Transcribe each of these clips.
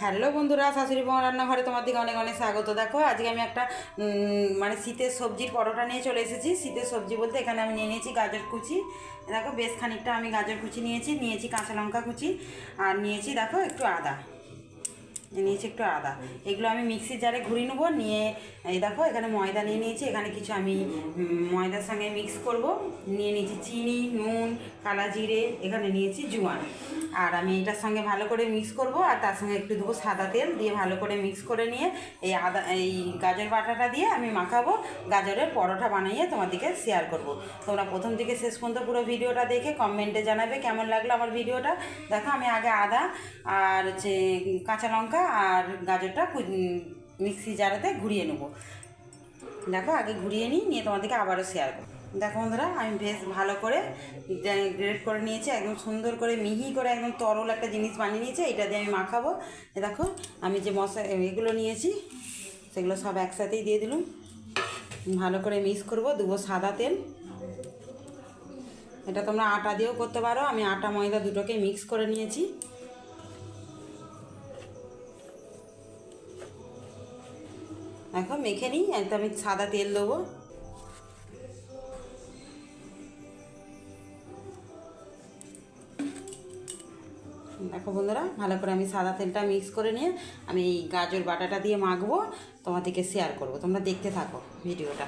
Hello বন্ধুরা, শাশুড়ি বউ রান্নাঘরে তোমার দিকে অনেক অনেক স্বাগত। দেখো, আজকে আমি একটা মানে শীতের সবজির পরোটা নিয়ে চলে এসেছি। শীতের সবজি বলতে এখানে আমি নিয়ে নিয়েছি গাজর কুচি। দেখো, বেশ খানিকটা আমি গাজর কুচি নিয়েছি নিয়েছি কাঁচা লঙ্কা কুচি আর নিয়েছি, দেখো, একটু আদা। নিয়েছি একটু আদা। এগুলো আমি মিক্সির জারে ঘুরিয়ে নেব, নিয়ে, এই দেখো, এখানে ময়দা নিয়ে নিয়েছি, এখানে কিছু আমি ময়দার সঙ্গে মিক্স করব। নিয়ে নিয়েছি চিনি, নুন, কালা জিরে, এখানে নিয়েছি জোয়ান। আর আমি এটার সঙ্গে ভালো করে মিক্স করব আর তার সঙ্গে একটু দেবো সাদা তেল দিয়ে ভালো করে মিক্স করে নিয়ে এই আদা, এই গাজর বাটাটা দিয়ে আমি মাখাবো। গাজরের পরোটা বানিয়ে তোমাদেরকে শেয়ার করব। তোমরা প্রথম থেকে শেষ পর্যন্ত পুরো ভিডিওটা দেখে কমেন্টে জানাবে কেমন লাগল আমার ভিডিওটা। দেখো আমি আগে আদা আর হচ্ছে কাঁচা লঙ্কা আর গাজরটা মিক্সি জারেতে ঘুরিয়ে নেব। দেখো আগে ঘুরিয়ে নিই, নিয়ে তোমাদেরকে আবারও শেয়ার করব। দেখো বন্ধুরা, আমি বেশ ভালো করে গ্রেড করে নিয়েছি, একদম সুন্দর করে, মিহি করে একদম তরল একটা জিনিস বানিয়ে নিয়েছি, এটা দিয়ে আমি মাখাবো। দেখো, আমি যে মশলা এগুলো নিয়েছি, সেগুলো সব একসাথেই দিয়ে দিলাম। ভালো করে মিক্স করব, দেবো সাদা তেল। এটা তোমরা আটা দিয়েও করতে পারো, আমি আটা, ময়দা দুটোকে মিক্স করে নিয়েছি। দেখো, মেখে নিই, একদম আমি সাদা তেল দেবো। দেখো বন্ধুরা, ভালো করে আমি সাদা তেলটা মিক্স করে নিয়ে আমি এই গাজর বাটাটা দিয়ে মাখবো, তোমাদেরকে শেয়ার করব। তোমরা দেখতে থাকো ভিডিওটা।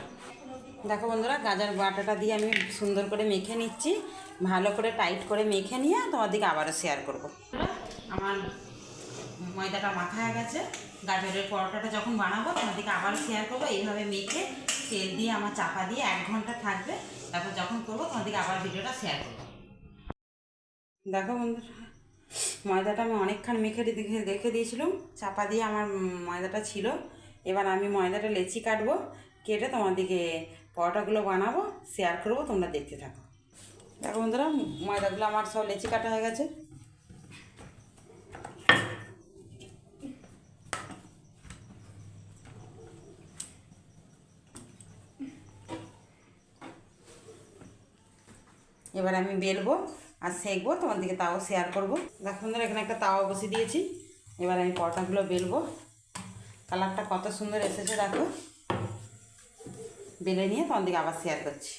দেখো বন্ধুরা, গাজর বাটাটা দিয়ে আমি সুন্দর করে মেখে নিচ্ছি। ভালো করে টাইট করে মেখে নিয়ে তোমাদেরকে আবারও শেয়ার করব। আমার ময়দাটা মাখা হয়ে গেছে। গাজরের পরোটাটা যখন বানাবো, তোমাদেরকে আবার শেয়ার করব। এইভাবে মেখে তেল দিয়ে আমার চাপা দিয়ে এক ঘণ্টা থাকবে। তারপর যখন করব, তোমাদেরকে আবার ভিডিওটা শেয়ার করব। দেখো বন্ধুরা ময়দাটা আমি অনেকক্ষণ মেখে রেখে রেখে দিয়েছিলাম, চাপা দিয়ে আমার ময়দাটা ছিল। এবার আমি ময়দাটা লেচি কাটবো, কেটে তোমাদেরকে পরোটাগুলো বানাবো শেয়ার করব, তোমরা দেখতে থাকো। দেখো বন্ধুরা, ময়দাগুলো আমার সব লেচি কাটা হয়ে গেছে। এবার আমি বেলবো। আর সেঁকবো, তোমাদেরকে তাও শেয়ার করব। দেখো বন্ধুরা এখানে একটা তাওয়া বসিয়ে দিয়েছি। এবার আমি পরোটাগুলো বেলবো। কালারটা কত সুন্দর এসেছে, দেখো। বেলে নিয়ে তোমাদেরকে আবার শেয়ার করছি।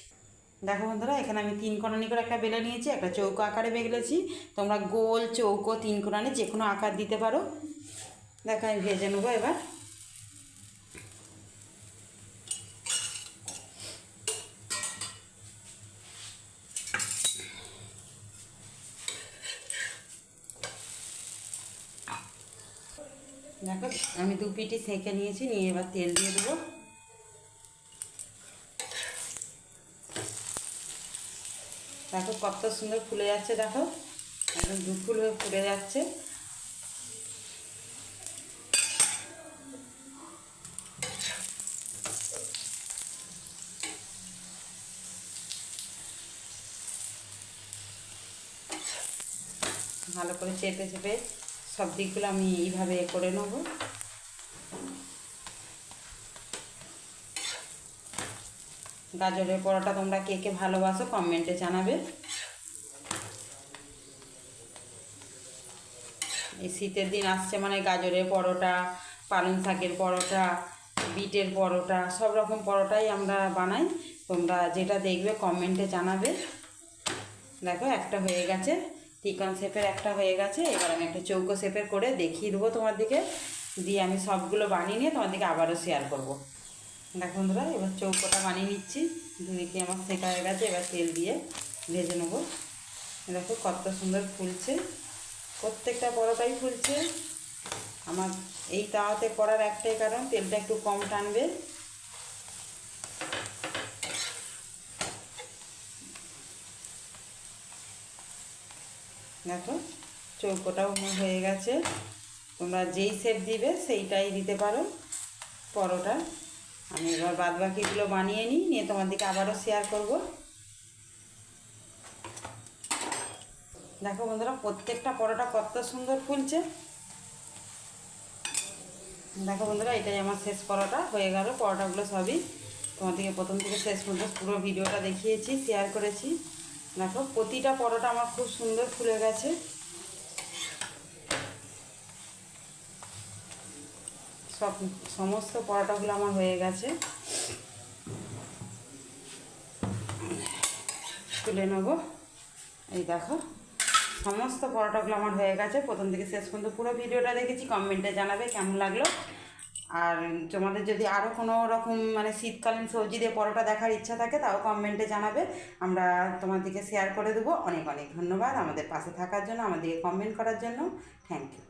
দেখো বন্ধুরা, এখানে আমি তিন কোণানি করে একটা বেলে নিয়েছি, একটা চৌকো আকারে বেগলেছি তোমরা গোল চৌকো, তিন কোণানি যে কোনো আকার দিতে পারো। দেখো, আমি ভেজে নেব এবার। দেখো, আমি দু পিটি সেঁকে নিয়েছি, নিয়ে এবার তেল দিয়ে দেবো। দেখো কত সুন্দর ফুলে যাচ্ছে, দেখো। একদম দু ফুল হয়ে ফুলে যাচ্ছে। ভালো করে চেপে চেপে সব দিকগুলো আমি এইভাবে করে নেব। গাজরের পরোটা তোমরা কে কে ভালোবাসো কমেন্টে জানাবে। এই শীতের দিন আসছে মানে গাজরের পরোটা, পালং শাকের পরোটা, বিটের পরোটা, সব রকম পরোটাই আমরা বানাই। তোমরা যেটা দেখবে কমেন্টে জানাবে। দেখো একটা হয়ে গেছে। চিকন শেপের একটা হয়ে গেছে, এবার আমি একটা চৌকো শেপের করে দেখিয়ে দেবো তোমার দিকে। দিয়ে আমি সবগুলো বানিয়ে নিয়ে তোমার দিকে আবারও শেয়ার করব। দেখো বন্ধুরা, এবার চৌকোটা বানিয়ে নিচ্ছি। দুদিকে আমার শেখা হয়ে গেছে, এবার তেল দিয়ে ভেজে নেব। দেখো কত সুন্দর ফুলছে, প্রত্যেকটা পরোটাই ফুলছে। আমার এই তাওয়াতে করার একটাই কারণ, তেলটা একটু কম টানবে। দেখো, চৌকোটাও হয়ে গেছে। তোমরা যেই শেপ দিবে সেইটাই দিতে পারো। পরোটা। আমি এবার বাদ বাকিগুলো বানিয়ে নিই, নিয়ে তোমাদেরকে আবারও শেয়ার করব। দেখো বন্ধুরা, প্রত্যেকটা পরোটা কত সুন্দর ফুলছে। দেখো বন্ধুরা, এটাই আমার শেষ পরোটা, হয়ে গেল পরোটাগুলো সবই। তোমাদেরকে প্রথম থেকে শেষ পর্যন্ত পুরো ভিডিওটা দেখিয়েছি শেয়ার করেছি। দেখো, প্রতিটা পরোটা আমার খুব সুন্দর ফুলে গেছে। সব, সমস্ত পরোটাগুলো আমার হয়ে গেছে। তুলে নেব। এই দেখো, সমস্ত পরোটাগুলো আমার হয়ে গেছে। প্রথম থেকে শেষ পর্যন্ত পুরো ভিডিওটা দেখেছি। কমেন্টে জানাবে কেমন লাগল। আর তোমাদের যদি আরও কোনো রকম মানে শীতকালীন সবজি দিয়ে পরোটা দেখার ইচ্ছা থাকে, তাও কমেন্টে জানাবে। আমরা তোমাদেরকে শেয়ার করে দেবো। অনেক অনেক ধন্যবাদ আমাদের পাশে থাকার জন্য, আমাদেরকে কমেন্ট করার জন্য। Thank you